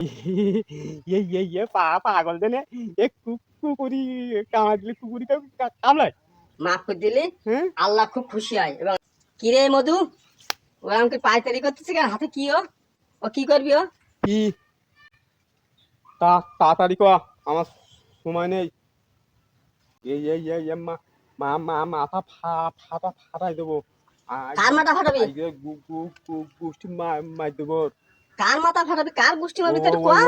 এই এই এ পা পাগল দেনে। এ কুকুরি কামড় দিলে কুকুরি কামড়ায়। মাফ করে দিলে? আল্লাহ খুব খুশি হয়। এবং কিরে মধু? ও আমাকে পায়তারি করতেছে কেন? হাতে কি ও? ও কি করবি ও? কি? তা তাড়াতাড়ি ক আমার সময় নেই। এই এই এই এ মা মা মা মাথা ফা ফাটা ফাটাই দেবো। কার মাথা ফাটাবি? গুষ্টি মার দেবো। কার মাথা ফাটাবি কার গোষ্ঠী মারবি? ও, ওই কোয়া?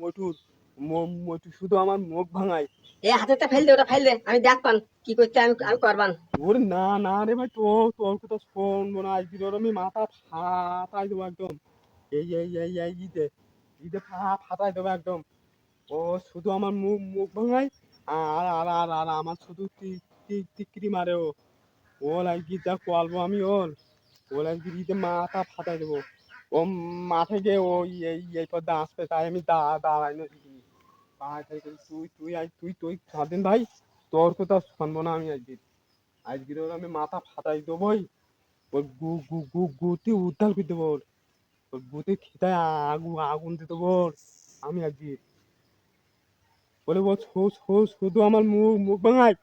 মোটুর শুধু আমার মুখ ভাঙায়। এই হাতেটা ফেল দে ওটা ফেল দে আমি দেখবান কি করতে আমি আমি করবান। ওরে না না রে ভাই তো তোর কথা শুনব না আজকে তোর আমি মাথা ফাটাই দেবো একদম। এই এই এই এই ঈদে ফা ফাটাই দেবো একদম। ও শুধু আমার মুখ মুখ ভাঙাই আর আর আর আর আমার শুধু টিকরি মারে ও। ওর আজকে যা করব আমি ওর ওর আজকে ঈদে মাথা ফাটাই দেবো। ও মাঠে গিয়ে ও এই এই আসবে তাই আমি দা, দাঁড়াই না। তাই, তুই আজ তুই তুই, স্বাধীন ভাই, তোর কথা শুনব না আমি আজকে। আজকে ওর আমি মাথা ফাটাই দেবোই ওর গু গু গু গুতে উদ্ধার করে দেবো ওর। গুতে খিদায় আগুন আগুন দেবো ওর, আমি আজকে। বলে ও শুধু আমার মুখ মুখ ভাঙায়।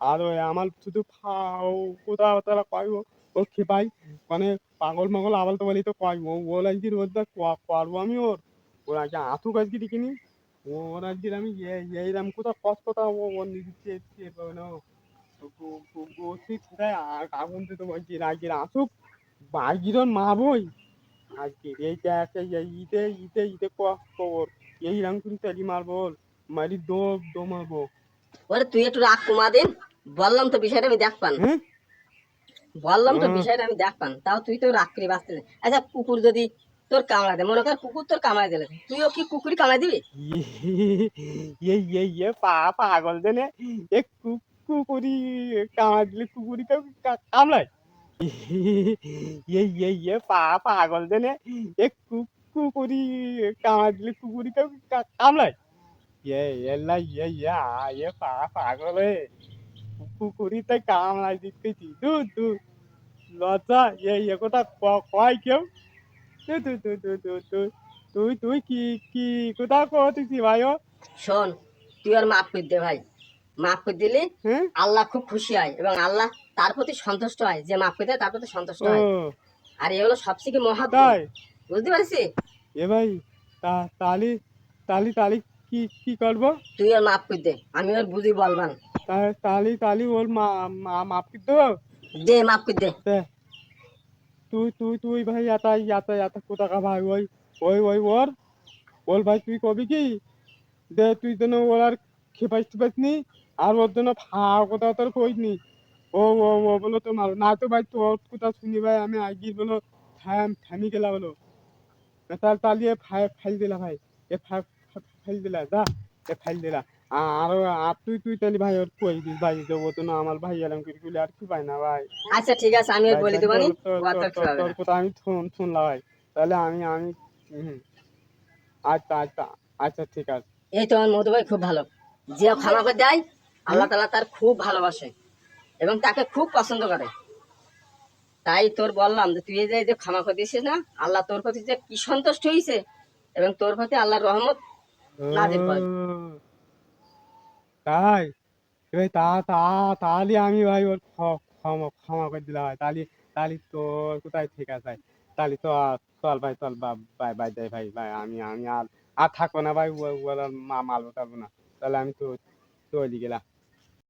আর ওই আমার শুধু ফাও, কোথাও তারা কয় ও ও খেপাই মানে পাগল মাগল আবাল তো বলি তো কয় ও ওর আজকে রোজটা করব আমি ওর? ওর আজকে আঁতুক আজকে দেখিনি। ওর আজকে আমি এইরকম কোথাও কষ্ট কথা ও ওর নিজে টের টের পাবে ও। তো গো- গো- কোথায় আগুন দিতে বলছি আজকে আসুক বাইকিরন মারবই। আজকে এই দেখ এই এই ঈদে ঈদে ঈদে কষ্ট ওর। এই রকম করে তেলি মারবো। মারি দো দো মারবো ওরে তুই একটু রাগ কমা দিন বললাম তো বিষয়টা আমি দেখবান। হ্যাঁ? বললাম তো বিষয়টা আমি দেখবান তাও তুই তো রাগ করে বাঁচতে আচ্ছা কুকুর যদি তোর কামড়া দে মনে কর কুকুর তোর কামড়া দিলে তুইও কি কুকুরই কামড়া দিবি? এই এই এ পা পাগল দেনে এ কুকুরি কামড় দিলে কুকুরি কা- কামড়ায়। এই এই এ পা পাগল দেনে এ কুকুরি কামড় দিলে কুকুরি কা- কামড়ায়। এ এলা ইয়ে ইয়া এ পা পাগল এ কুকুরি তাই কামড়ায় দিতেছি দু দু লজ্জা এ এ কথা ক- কয় কেউ? তু তু তু তু তু তু তুই তুই কি কি কোথা করতেছি ভাই ও? শোন তুই আর মাফ করে দে ভাই। মাফ করে দিলে হ্যাঁ? আল্লাহ খুব খুশি হয় এবং আল্লাহ তার প্রতি সন্তুষ্ট হয়। যে মাফ করে দেয় তার প্রতি সন্তুষ্ট হয়। আর এগুলো সবথেকে মহা তাই? বুঝতে পারছিস এ ভাই তা তালি তালি তালি কি কি করব? তুই আর মাফ করে দে। আমি আর বুঝি বলবান। তালি তালি ওর মা মা মাপ কি দেবো? দে, মাফ করে দে। তুই তুই তুই ভাই, এত এত এত কোথাকা ভাই? ওই ওই ওই, ওর? বল ভাই, তুই কবি কি? দে, তুই যেন ওর আর খেপাইস টেপাইস নি, আর ওর জন্য ফাও কোথাও তোর কইস নি। ও ও ও, বলো তো মারো। না তো ভাই, তোর কোথাও শুনি ভাই, আমি আগে বলো, থাম গেলা বলো। তার তালিয়ে ফাইল দিলা ভাই। এ ফাইল দিলা, যা। এ ফাইল দিলা। আর আর তুই তুই তাহলে ভাই ওর কই দিস? ভাই দেবো তো না আমার ভাই এরকম করে গুলি আর কি পাই না ভাই? আচ্ছা ঠিক আছে আমি বলে দেবো নি তোর-। কথা আমি শুন- শুনলাম ভাই। তাহলে আমি আমি। আচ্ছা আচ্ছা আচ্ছা ঠিক আছে। এই তো আমার মধু ভাই খুব ভালো। যে ক্ষমা করে দেয় আল্লাহ তালা তার খুব ভালোবাসে এবং তাকে খুব পছন্দ করে। তাই তোর বললাম যে তুই যে যে ক্ষমা করে দিয়েছিস না আল্লাহ তোর প্রতি যে কি সন্তুষ্ট হয়েছে এবং তোর প্রতি আল্লাহর রহমত নাজিল করে। তাই? এবার তা তা তাহলে আমি ভাই ওর ক্ষমা ক্ষমা করে দিলাম ভাই। তাহলে তাহলে তোর কোথায় ঠিক আছে তাহলে তো চল ভাই, চল বাই বাই, যাই ভাই ভাই, আমি আমি আর আর থাকব না ভাই ওর মা, মালবো টালবো না। তাহলে আমি তো চলে গেলাম।